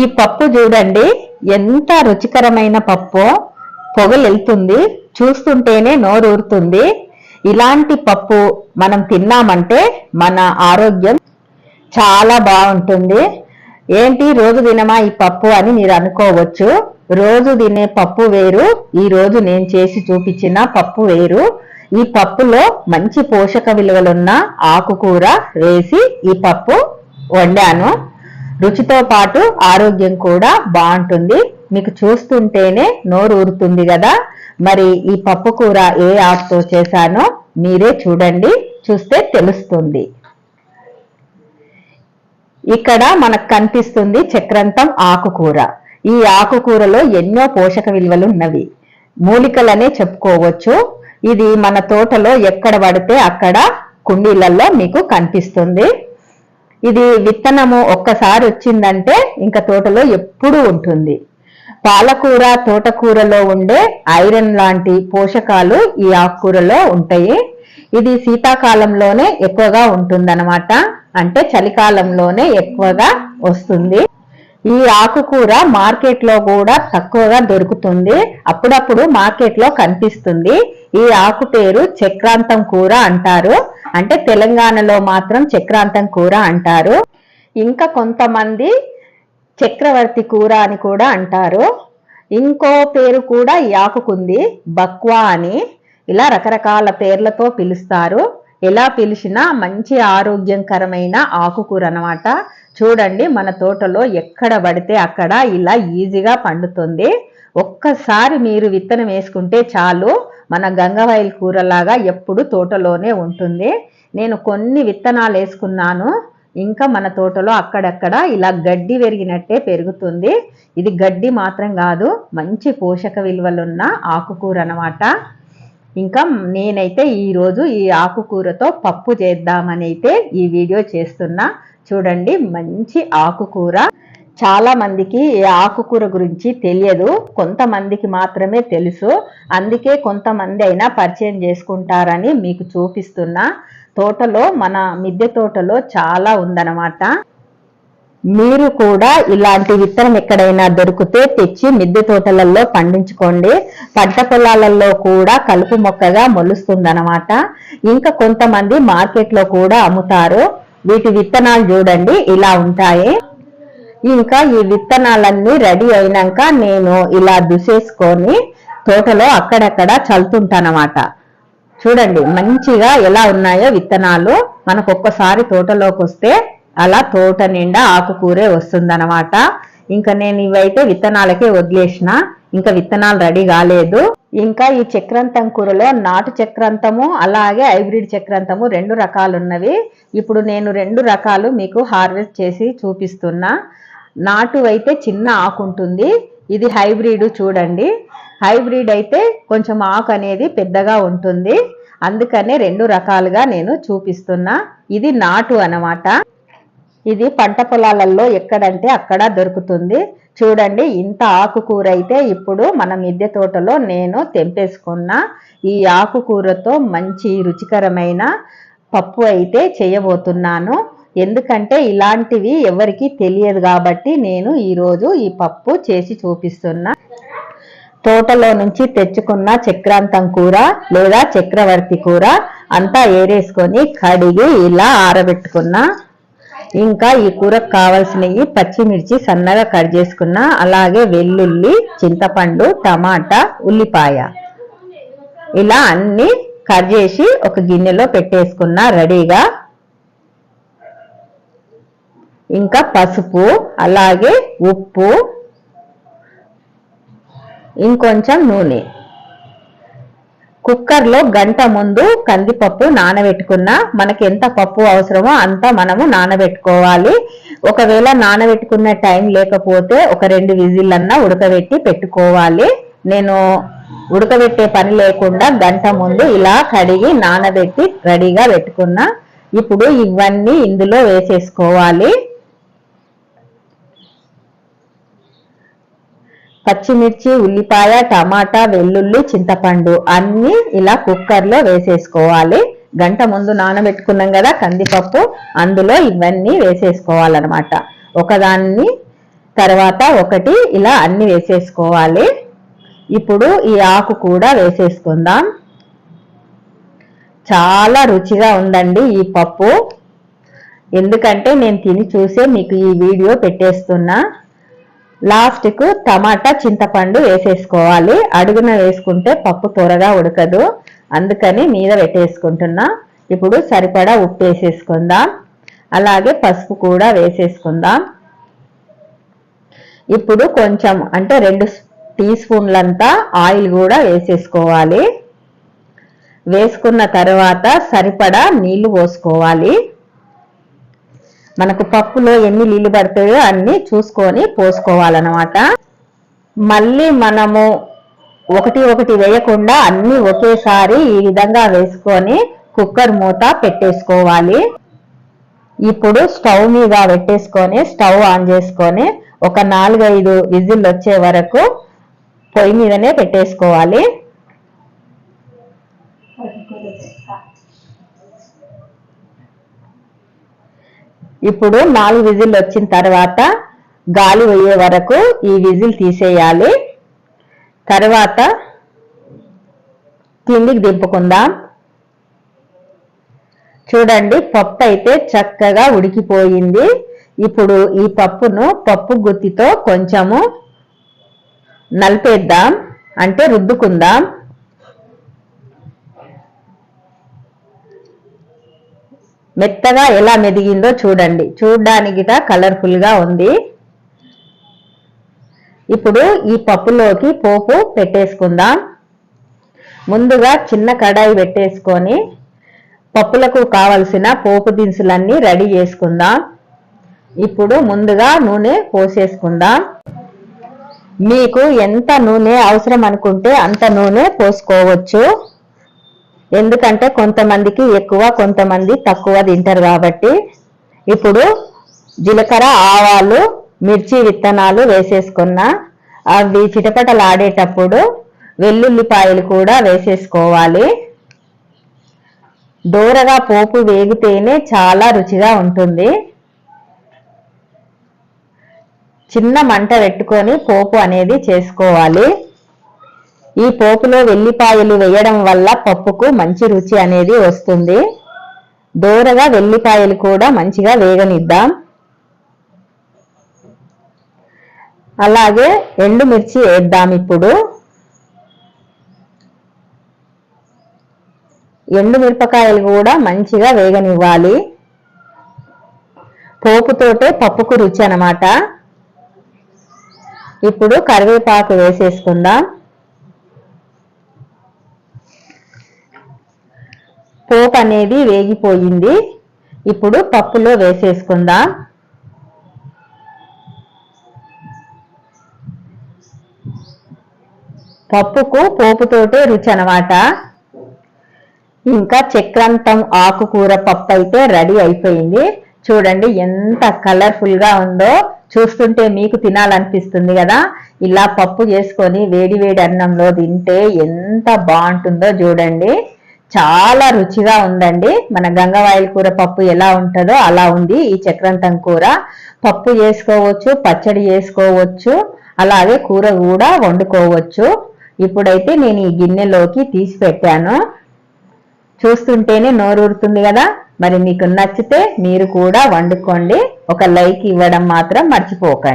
ఈ పప్పు చూడండి ఎంత రుచికరమైన పప్పు. పొగలెళ్తుంది చూస్తుంటేనే నోరూరుతుంది. ఇలాంటి పప్పు మనం తిన్నామంటే మన ఆరోగ్యం చాలా బాగుంటుంది. ఏంటి రోజు తినమా ఈ పప్పు అని మీరు అనుకోవచ్చు. రోజు తినే పప్పు వేరు ఈ రోజు నేను చేసి చూపించిన పప్పు వేరు. ఈ పప్పులో మంచి పోషక విలువలున్న ఆకుకూర వేసి ఈ పప్పు వండాను. రుచితో పాటు ఆరోగ్యం కూడా బాగుంటుంది. మీకు చూస్తుంటేనే నోరు ఊరుతుంది కదా. మరి ఈ పప్పు కూర ఏ ఆకుతో చేశానో మీరే చూడండి చూస్తే తెలుస్తుంది. ఇక్కడ మనకు కనిపిస్తుంది చక్రంతం ఆకుకూర. ఈ ఆకుకూరలో ఎన్నో పోషక విలువలు ఉన్నవి. మూలికలనే చెప్పుకోవచ్చు. ఇది మన తోటలో ఎక్కడ పడితే అక్కడ కుండీలలో మీకు కనిపిస్తుంది. ఇది విత్తనము ఒక్కసారి వచ్చిందంటే ఇంకా తోటలో ఎప్పుడూ ఉంటుంది. పాలకూర తోటకూరలో ఉండే ఐరన్ లాంటి పోషకాలు ఈ ఆకుకూరలో ఉంటాయి. ఇది శీతాకాలంలోనే ఎక్కువగా ఉంటుందన్నమాట. అంటే చలికాలంలోనే ఎక్కువగా వస్తుంది. ఈ ఆకుకూర మార్కెట్లో కూడా తక్కువగా దొరుకుతుంది. అప్పుడప్పుడు మార్కెట్లో కనిపిస్తుంది. ఈ ఆకు పేరు చక్రాంతం కూర అంటారు. అంటే తెలంగాణలో మాత్రం చక్రాంతం కూర అంటారు. ఇంకా కొంతమంది చక్రవర్తి కూర అని కూడా అంటారు. ఇంకో పేరు కూడా ఈ ఆకుకుంది బక్వా అని. ఇలా రకరకాల పేర్లతో పిలుస్తారు. ఎలా పిలిచినా మంచి ఆరోగ్యకరమైన ఆకుకూర అన్నమాట. చూడండి మన తోటలో ఎక్కడ పడితే అక్కడ ఇలా ఈజీగా పండుతుంది. ఒక్కసారి మీరు విత్తనం వేసుకుంటే చాలు మన గంగవాయిల్ కూరలాగా ఎప్పుడు తోటలోనే ఉంటుంది. నేను కొన్ని విత్తనాలు వేసుకున్నాను. ఇంకా మన తోటలో అక్కడక్కడ ఇలా గడ్డి పెరిగినట్టే పెరుగుతుంది. ఇది గడ్డి మాత్రం కాదు మంచి పోషక విలువలున్న ఆకుకూర అనమాట ఇంకా నేనైతే ఈరోజు ఈ ఆకుకూరతో పప్పు చేద్దామని అయితే ఈ వీడియో చేస్తున్నా. చూడండి మంచి ఆకుకూర. చాలా మందికి ఈ ఆకుకూర గురించి తెలియదు. కొంతమందికి మాత్రమే తెలుసు. అందుకే కొంతమంది అయినా పరిచయం చేసుకుంటారని మీకు చూపిస్తున్నా. తోటలో మన మిద్దె తోటలో చాలా ఉందన్నమాట. మీరు కూడా ఇలాంటి విత్తనం ఎక్కడైనా దొరికితే తెచ్చి మిద్దె తోటలలో పండించుకోండి. పంట పొలాలలో కూడా కలుపు మొక్కగా మొలుస్తుందన్నమాట. ఇంకా కొంతమంది మార్కెట్లో కూడా అమ్ముతారు. వీటి విత్తనాలు చూడండి ఇలా ఉంటాయి. ఇంకా ఈ విత్తనాలన్నీ రెడీ అయినాక నేను ఇలా దుసేసుకొని తోటలో అక్కడక్కడ చల్లుతుంటానమాట. చూడండి మంచిగా ఎలా ఉన్నాయో విత్తనాలు. మనకు ఒక్కసారి తోటలోకి వస్తే అలా తోట నిండా ఆకుకూరే వస్తుందన్నమాట. ఇంకా నేను ఇవైతే విత్తనాలకే వదిలేసిన. ఇంకా విత్తనాలు రెడీ కాలేదు. ఇంకా ఈ చక్రాంతం కూరలో నాటు చక్రాంతము అలాగే హైబ్రిడ్ చక్రాంతము రెండు రకాలు ఉన్నవి ఇప్పుడు నేను రెండు రకాలు మీకు హార్వెస్ట్ చేసి చూపిస్తున్నా. నాటు అయితే చిన్న ఆకు ఉంటుంది ఇది హైబ్రిడ్ చూడండి. హైబ్రిడ్ అయితే కొంచెం ఆకు అనేది పెద్దగా ఉంటుంది. అందుకనే రెండు రకాలుగా నేను చూపిస్తున్నా. ఇది నాటు అన్నమాట ఇది పంట పొలాలలో ఎక్కడంటే అక్కడ దొరుకుతుంది. చూడండి ఇంత ఆకుకూర అయితే ఇప్పుడు మన మిద్దె తోటలో నేను తెంపేసుకున్న. ఈ ఆకుకూరతో మంచి రుచికరమైన పప్పు అయితే చేయబోతున్నాను. ఎందుకంటే ఇలాంటివి ఎవరికి తెలియదు కాబట్టి నేను ఈరోజు ఈ పప్పు చేసి చూపిస్తున్నా. తోటలో నుంచి తెచ్చుకున్న చక్రాంతం కూర లేదా చక్రవర్తి కూర అంతా ఏరేసుకొని కడిగి ఇలా ఆరబెట్టుకున్నా. ఇంకా ఈ కూరకు కావాల్సినవి పచ్చిమిర్చి సన్నగా కట్ చేసుకున్న. అలాగే వెల్లుల్లి చింతపండు టమాటా ఉల్లిపాయ. ఇలా అన్ని కట్ చేసి ఒక గిన్నెలో పెట్టేసుకున్న రెడీగా. ఇంకా పసుపు అలాగే ఉప్పు ఇంకొంచెం నూనె. కుక్కర్లో గంట ముందు కందిపప్పు నానబెట్టుకున్న మనకి ఎంత పప్పు అవసరమో అంత మనము నానబెట్టుకోవాలి. ఒకవేళ నానబెట్టుకున్న టైం లేకపోతే ఒక రెండు విజిల్లన్నా ఉడకబెట్టి పెట్టుకోవాలి. నేను ఉడకబెట్టే పని లేకుండా గంట ముందు ఇలా కడిగి నానబెట్టి రెడీగా పెట్టుకున్నా. ఇప్పుడు ఇవన్నీ ఇందులో వేసేసుకోవాలి. పచ్చిమిర్చి ఉల్లిపాయ టమాటా వెల్లుల్లి చింతపండు అన్నీ ఇలా కుక్కర్లో వేసేసుకోవాలి. గంట ముందు నానబెట్టుకున్నాం కదా కందిపప్పు అందులో ఇవన్నీ వేసేసుకోవాలన్నమాట. ఒకదాన్ని తర్వాత ఒకటి ఇలా అన్ని వేసేసుకోవాలి. ఇప్పుడు ఈ ఆకు కూడా వేసేసుకుందాం. చాలా రుచిగా ఉందండి ఈ పప్పు. ఎందుకంటే నేను తిని చూసే మీకు ఈ వీడియో పెట్టేస్తున్నా. లాస్ట్కు టమాటా చింతపండు వేసేసుకోవాలి. అడుగున వేసుకుంటే పప్పు త్వరగా ఉడకదు. అందుకని మీద పెట్టేసుకుంటున్నా. ఇప్పుడు సరిపడా ఉప్పు వేసేసుకుందాం. అలాగే పసుపు కూడా వేసేసుకుందాం. ఇప్పుడు కొంచెం అంటే రెండు టీ స్పూన్లంతా ఆయిల్ కూడా వేసేసుకోవాలి. వేసుకున్న తర్వాత సరిపడా నీళ్ళు పోసుకోవాలి. మనకు పప్పులో ఎన్ని నీళ్ళు పడతాయో అన్ని చూసుకొని పోసుకోవాలన్నమాట. మళ్ళీ మనము ఒకటి ఒకటి వేయకుండా అన్ని ఒకేసారి ఈ విధంగా వేసుకొని కుక్కర్ మూత పెట్టేసుకోవాలి. ఇప్పుడు స్టవ్ మీద పెట్టేసుకొని స్టవ్ ఆన్ చేసుకొని ఒక నాలుగైదు విజిల్ వచ్చే వరకు పొయ్యి మీదనే పెట్టేసుకోవాలి. ఇప్పుడు నాలుగు విజిల్ వచ్చిన తర్వాత గాలి పోయే వరకు ఈ విజిల్ తీసేయాలి. తర్వాత కిందికి దింపుకుందాం. చూడండి పప్పు అయితే చక్కగా ఉడికిపోయింది. ఇప్పుడు ఈ పప్పును పప్పు గుత్తితో కొంచెము నలిపేద్దాం. అంటే రుద్దుకుందాం. మెత్తగా ఎలా మెదిగిందో చూడండి. చూడడానికి కలర్ఫుల్గా ఉంది. ఇప్పుడు ఈ పప్పులోకి పోపు పెట్టేసుకుందాం. ముందుగా చిన్న కడాయి పెట్టేసుకొని పప్పులకు కావలసిన పోపు దినుసులన్నీ రెడీ చేసుకుందాం. ఇప్పుడు ముందుగా నూనె పోసేసుకుందాం. మీకు ఎంత నూనె అవసరం అనుకుంటే అంత నూనె పోసుకోవచ్చు. ఎందుకంటే కొంతమందికి ఎక్కువ కొంతమంది తక్కువ తింటారు కాబట్టి ఇప్పుడు జీలకర్ర ఆవాలు మిర్చి విత్తనాలు వేసేసుకున్న అవి చిటపటలాడేటప్పుడు వెల్లుల్లిపాయలు కూడా వేసేసుకోవాలి. దూరగా పోపు వేగితేనే చాలా రుచిగా ఉంటుంది. చిన్న మంట పెట్టుకొని పోపు అనేది చేసుకోవాలి. ఈ పోపులో వెల్లిపాయలు వేయడం వల్ల పప్పుకు మంచి రుచి అనేది వస్తుంది. దూరగా వెల్లిపాయలు కూడా మంచిగా వేగనిద్దాం. అలాగే ఎండుమిర్చి వేద్దాం ఇప్పుడు. ఎండుమిరపకాయలు కూడా మంచిగా వేగనివ్వాలి. పోపుతోటే పప్పుకు రుచి అనమాట ఇప్పుడు కరివేపాకు వేసేసుకుందాం. పోపు అనేది వేగిపోయింది. ఇప్పుడు పప్పులో వేసేసుకుందాం. పప్పుకు పోపుతోటే రుచి అనమాట ఇంకా చక్రాంతం ఆకుకూర పప్పు అయితే రెడీ అయిపోయింది. చూడండి ఎంత కలర్ఫుల్గా ఉందో. చూస్తుంటే మీకు తినాలనిపిస్తుంది కదా. ఇలా పప్పు చేసుకొని వేడి వేడి అన్నంలో తింటే ఎంత బాగుంటుందో చూడండి. చాలా రుచిగా ఉందండి. మన గంగవాయిల కూర పప్పు ఎలా ఉంటుందో అలా ఉంది. ఈ చక్రంతం కూర పప్పు చేసుకోవచ్చు పచ్చడి చేసుకోవచ్చు అలాగే కూర కూడా వండుకోవచ్చు. ఇప్పుడైతే నేను ఈ గిన్నెలోకి తీసి పెట్టాను. చూస్తుంటేనే నోరూరుతుంది కదా. మరి మీకు నచ్చితే మీరు కూడా వండుకోండి. ఒక లైక్ ఇవ్వడం మాత్రం మర్చిపోకండి.